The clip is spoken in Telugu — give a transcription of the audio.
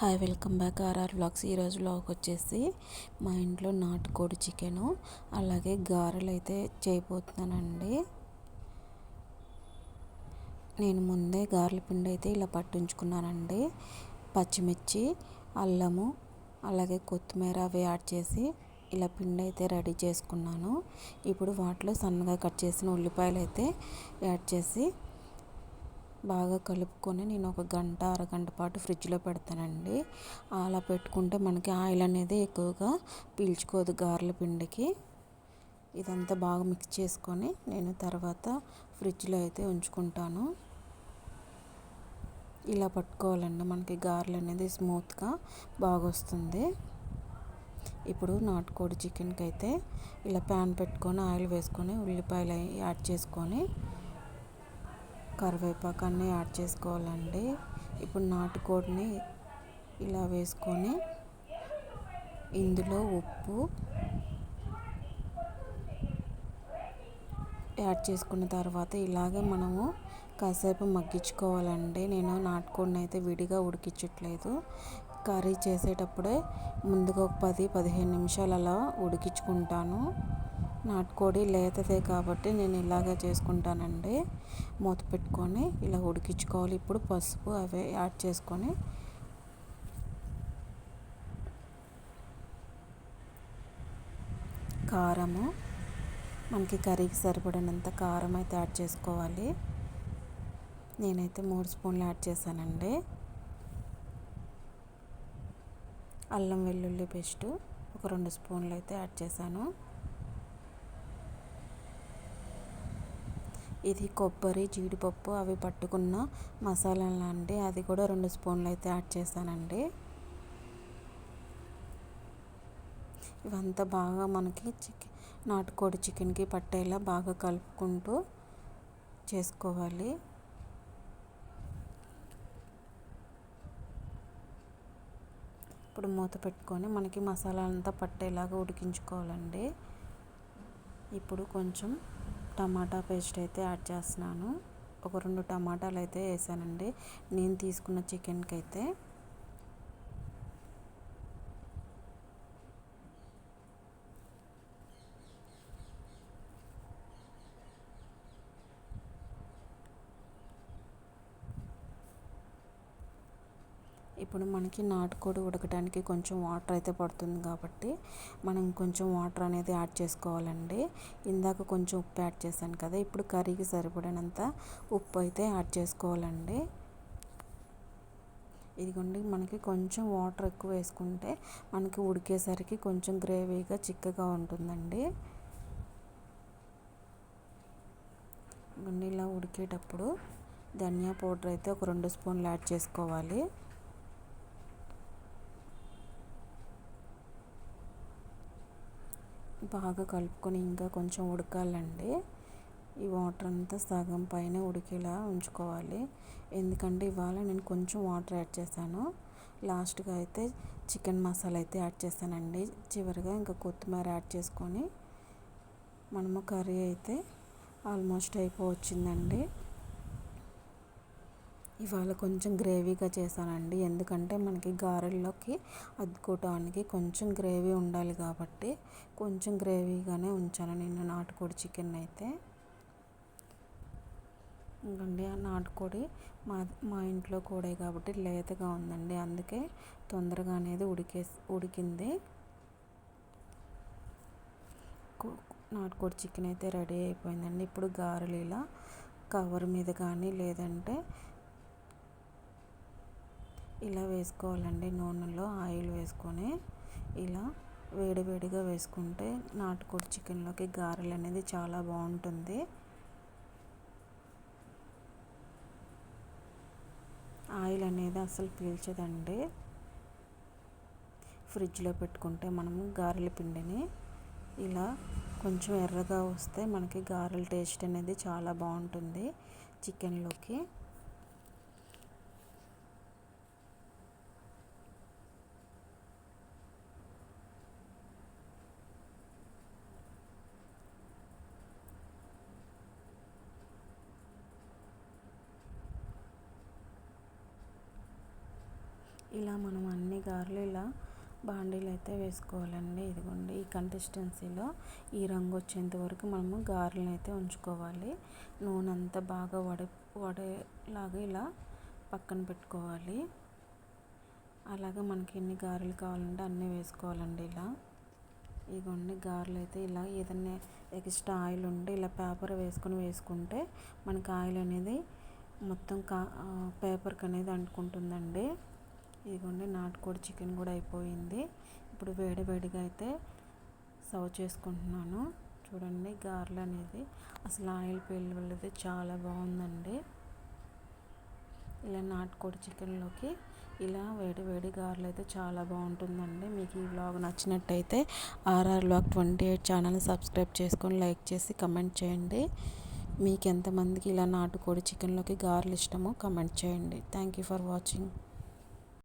Hi welcome back RR blogs ఈరోజు బ్లాగ్ వచ్చేసి మా ఇంట్లో నాటుకోడి చికెను అలాగే గారెలు అయితే చేయబోతున్నానండి. నేను ముందే గారెల పిండి అయితే ఇలా పట్టించుకున్నానండి. పచ్చిమిర్చి అల్లము అలాగే కొత్తిమీర అవి యాడ్ చేసి ఇలా పిండి అయితే రెడీ చేసుకున్నాను. ఇప్పుడు వాటిలో సన్నగా కట్ చేసిన ఉల్లిపాయలు అయితే యాడ్ చేసి బాగా కలుపుకొని నేను ఒక గంట అరగంట పాటు ఫ్రిడ్జ్లో పెడతానండి. అలా పెట్టుకుంటే మనకి ఆయిల్ అనేది ఎక్కువగా పీల్చుకోదు గారెల పిండికి. ఇదంతా బాగా మిక్స్ చేసుకొని నేను తర్వాత ఫ్రిడ్జ్లో అయితే ఉంచుకుంటాను. ఇలా పట్టుకోవాలండి. మనకి గారెలు అనేది స్మూత్గా బాగా వస్తుంది ఇప్పుడు నాటుకోడి చికెన్కి అయితే ఇలా ప్యాన్ పెట్టుకొని ఆయిల్ వేసుకొని ఉల్లిపాయలు యాడ్ చేసుకొని కరివేపాకు అన్నీ యాడ్ చేసుకోవాలండి. ఇప్పుడు నాటుకోడిని ఇలా వేసుకొని ఇందులో ఉప్పు యాడ్ చేసుకున్న తర్వాత ఇలాగే మనము కాసేపు మగ్గించుకోవాలండి. నేను నాటుకోడిని అయితే విడిగా ఉడికించట్లేదు. కర్రీ చేసేటప్పుడే ముందుగా ఒక పది పదిహేను నిమిషాలు అలా ఉడికించుకుంటాను. నాటుకోడి లేతదే కాబట్టి నేను ఇలాగే చేసుకుంటానండి. మూత పెట్టుకొని ఇలా ఉడికించుకోవాలి. ఇప్పుడు పసుపు అవే యాడ్ చేసుకొని కారము మనకి కర్రీకి సరిపడినంత కారం అయితే యాడ్ చేసుకోవాలి. నేనైతే మూడు స్పూన్లు యాడ్ చేశానండి. అల్లం వెల్లుల్లి పేస్టు ఒక రెండు స్పూన్లు అయితే యాడ్ చేశాను. ఇది కొబ్బరి జీడిపప్పు అవి పట్టుకున్న మసాలాలు అండి అది కూడా రెండు స్పూన్లు అయితే యాడ్ చేశానండి. ఇవంతా బాగా మనకి చికెన్ నాటుకోడి చికెన్కి పట్టేలా బాగా కలుపుకుంటూ చేసుకోవాలి. ఇప్పుడు మూత పెట్టుకొని మనకి మసాలా అంతా పట్టేలాగా ఉడికించుకోవాలండి. ఇప్పుడు కొంచెం టమాటా పేస్ట్ అయితే యాడ్ చేస్తున్నాను. ఒక రెండు టమాటాలు అయితే వేసానండి. నేను తీసుకున్న చికెన్కి అయితే ఇప్పుడు మనకి నాటుకోడి ఉడకడానికి కొంచెం వాటర్ అయితే పడుతుంది కాబట్టి మనం కొంచెం వాటర్ అనేది యాడ్ చేసుకోవాలండి. ఇందాక కొంచెం ఉప్పు యాడ్ చేశాను కదా ఇప్పుడు కర్రీకి సరిపడినంత ఉప్పు అయితే యాడ్ చేసుకోవాలండి. ఇదిగోండి మనకి కొంచెం వాటర్ ఎక్కువ వేసుకుంటే మనకి ఉడికేసరికి కొంచెం గ్రేవీగా చిక్కగా ఉంటుందండి. ఇలా ఉడికేటప్పుడు ధనియా పౌడర్ అయితే ఒక రెండు స్పూన్లు యాడ్ చేసుకోవాలి. బాగా కలుపుకొని ఇంకా కొంచెం ఉడకాలండి. ఈ వాటర్ అంతా సగం పైన ఉడికేలా ఉంచుకోవాలి. ఎందుకంటే ఇవాళ నేను కొంచెం వాటర్ యాడ్ చేశాను. లాస్ట్గా అయితే చికెన్ మసాలా అయితే యాడ్ చేశానండి. చివరిగా ఇంకా కొత్తిమీర యాడ్ చేసుకొని మనము కర్రీ అయితే ఆల్మోస్ట్ అయిపోవచ్చిందండి. ఇవాళ కొంచెం గ్రేవీగా చేశానండి. ఎందుకంటే మనకి గారెల్లోకి అద్దుకోవటానికి కొంచెం గ్రేవీ ఉండాలి కాబట్టి కొంచెం గ్రేవీగానే ఉంచాను. నేను నాటుకోడి చికెన్ అయితే. ఇంకండి ఆ నాటుకోడి మా మా ఇంట్లో కూడా కాబట్టి లేతగా ఉందండి. అందుకే తొందరగా అనేది ఉడికే ఉడికింది. నాటుకోడి చికెన్ అయితే రెడీ అయిపోయిందండి. ఇప్పుడు గారెలు ఇలా కవర్ మీద కానీ లేదంటే ఇలా వేసుకోవాలండి నూనెలో ఆయిల్ వేసుకొని. ఇలా వేడివేడిగా వేసుకుంటే నాటుకోడి చికెన్లోకి గారెలు అనేది చాలా బాగుంటుంది. ఆయిల్ అనేది అసలు పీల్చదండి. ఫ్రిడ్జ్లో పెట్టుకుంటే మనము గారెల పిండిని ఇలా కొంచెం ఎర్రగా వస్తే మనకి గారెల టేస్ట్ అనేది చాలా బాగుంటుంది చికెన్లోకి. ఇలా మనం అన్ని గారెలు ఇలా బాండీలు అయితే వేసుకోవాలండి. ఇదిగోండి ఈ కన్సిస్టెన్సీలో ఈ రంగు వచ్చేంత వరకు మనము గారెలను అయితే ఉంచుకోవాలి. నూనె అంతా బాగా వడ వడేలాగా ఇలా పక్కన పెట్టుకోవాలి. అలాగే మనకి ఎన్ని గారెలు కావాలంటే అన్నీ వేసుకోవాలండి ఇలా. ఇదిగోండి గారెలు అయితే ఇలా ఏదన్నా ఎక్స్ట్రా ఆయిల్ ఉంటే ఇలా పేపర్ వేసుకొని వేసుకుంటే మనకి ఆయిల్ అనేది మొత్తం కా పేపర్కి అనేది అంటుకుంటుందండి. ఇదిగోండి నాటుకోడి చికెన్ కూడా అయిపోయింది. ఇప్పుడు వేడి వేడిగా అయితే సర్వ్ చేసుకుంటున్నాను. చూడండి గారెలు అనేది అసలు ఆయిల్ పేలు చాలా బాగుందండి. ఇలా నాటుకోడి చికెన్లోకి ఇలా వేడి వేడి గారెలు అయితే చాలా బాగుంటుందండి. మీకు ఈ వ్లాగ్ నచ్చినట్టయితే ఆర్ఆర్ వ్లాగ్ ట్వంటీ ఎయిట్ ఛానల్ని సబ్స్క్రైబ్ చేసుకొని లైక్ చేసి కమెంట్ చేయండి. మీకు ఎంతమందికి ఇలా నాటుకోడి చికెన్లోకి గారెలు ఇష్టమో కమెంట్ చేయండి. Thank you for watching.